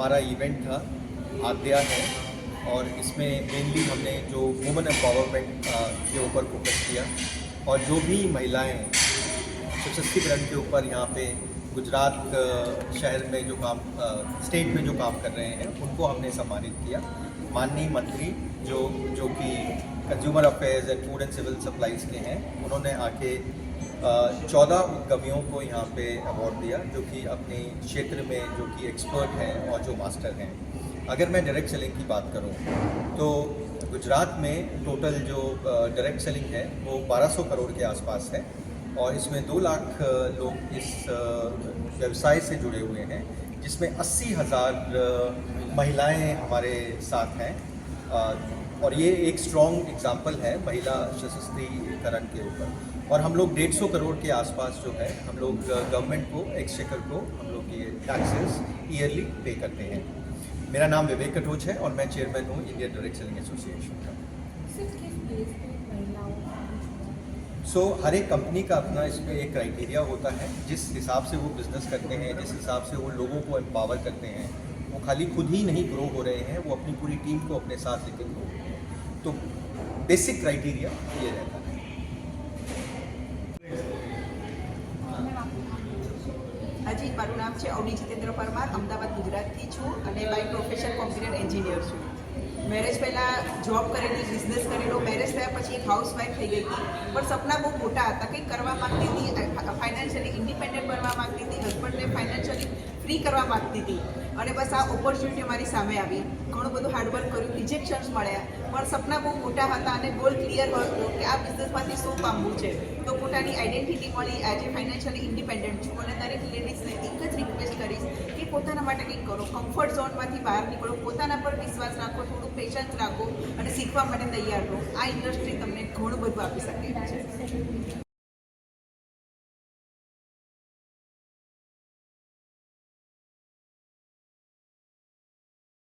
Brand था, आद्या है, और इसमें मेनली हमने जो वुमेन एम्पावरमेंट के ऊपर फोकस किया, और जो भी महिलाएँ सशक्तिकरण के ऊपर यहाँ पे गुजरात शहर में जो काम स्टेट में जो काम कर रहे हैं, उनको हमने सम्मानित किया। माननीय मंत्री जो जो कि consumer affairs and food and civil supplies के हैं, उन्होंने आके चौदह उद्यमियों को यहाँ पे अवार्ड दिया, जो कि अपने क्षेत्र में जो कि एक्सपर्ट हैं और जो मास्टर हैं। अगर मैं डायरेक्ट सेलिंग की बात करूँ तो गुजरात में टोटल जो डायरेक्ट सेलिंग है, वो 1200 करोड़ के आसपास है और इसमें दो लाख लोग इस व्यवसाय से जुड़े हुए हैं, जिसमें अस्सी हज़ार महिलाएँ हमारे साथ हैं। और ये एक स्ट्रॉन्ग एग्ज़ाम्पल है महिला सशक्तिकरण के ऊपर। और हम लोग डेढ़ सौ करोड़ के आसपास जो है हम लोग गवर्नमेंट को एक्सचेकर को हम लोग ये टैक्सेस ईयरली पे करते हैं। मेरा नाम विवेक कटोच है और मैं चेयरमैन हूँ इंडियन डायरेक्ट सेलिंग एसोसिएशन का सो हर एक कंपनी का अपना इसमें एक क्राइटेरिया होता है जिस हिसाब से वो बिज़नेस करते हैं जिस हिसाब से वो लोगों को एम्पावर करते हैं। वो खाली खुद ही नहीं ग्रो हो रहे हैं वो अपनी पूरी टीम को अपने साथ लेकर ग्रो हो रहे हैं तो बेसिक क्राइटेरिया ये रहता है હાજી મારું નામ છે અવની જીતેન્દ્ર પરમાર અમદાવાદ ગુજરાતથી છું અને બાય પ્રોફેશન કોમ્પ્યુટર એન્જિનિયર છું મેરેજ પહેલાં જોબ કરેલી બિઝનેસ કરેલો મેરેજ થયા પછી એક હાઉસવાઈફ થઈ ગઈ. હતી પણ સપના બહુ મોટા હતા કંઈક કરવા માંગતી હતી ફાઇનાન્શિયલી ઇન્ડિપેન્ડન્ટ બનવા માગતી હતી હસબન્ડને ફાઇનાન્શિયલી ફ્રી કરવા માંગતી હતી. અને બસ આ ઓપોર્ચ્યુનિટી મારી સામે આવી. ઘણું બધું હાર્ડવર્ક કર્યું રિજેક્શન્સ મળ્યા. પણ સપના બહુ મોટા હતા અને ગોલ ક્લિયર હતો કે આ બિઝનેસમાંથી શું પામવું છે? તો પોતાની આઈડેન્ટિટી મળી. આજે ફાઇનાન્શિયલી ઇન્ડિપેન્ડન્ટ છું. અને દરેક લેડીઝને એક રિક્વેસ્ટ કરીશ કે પોતાના માટે કંઈક કરો. કમ્ફર્ટ ઝોનમાંથી બહાર નીકળો. પોતાના પર વિશ્વાસ રાખો થોડું પેશન્સ રાખો અને શીખવા માટે તૈયાર રહો. આ ઇન્ડસ્ટ્રી તમને ઘણું બધું આપી શકે છે.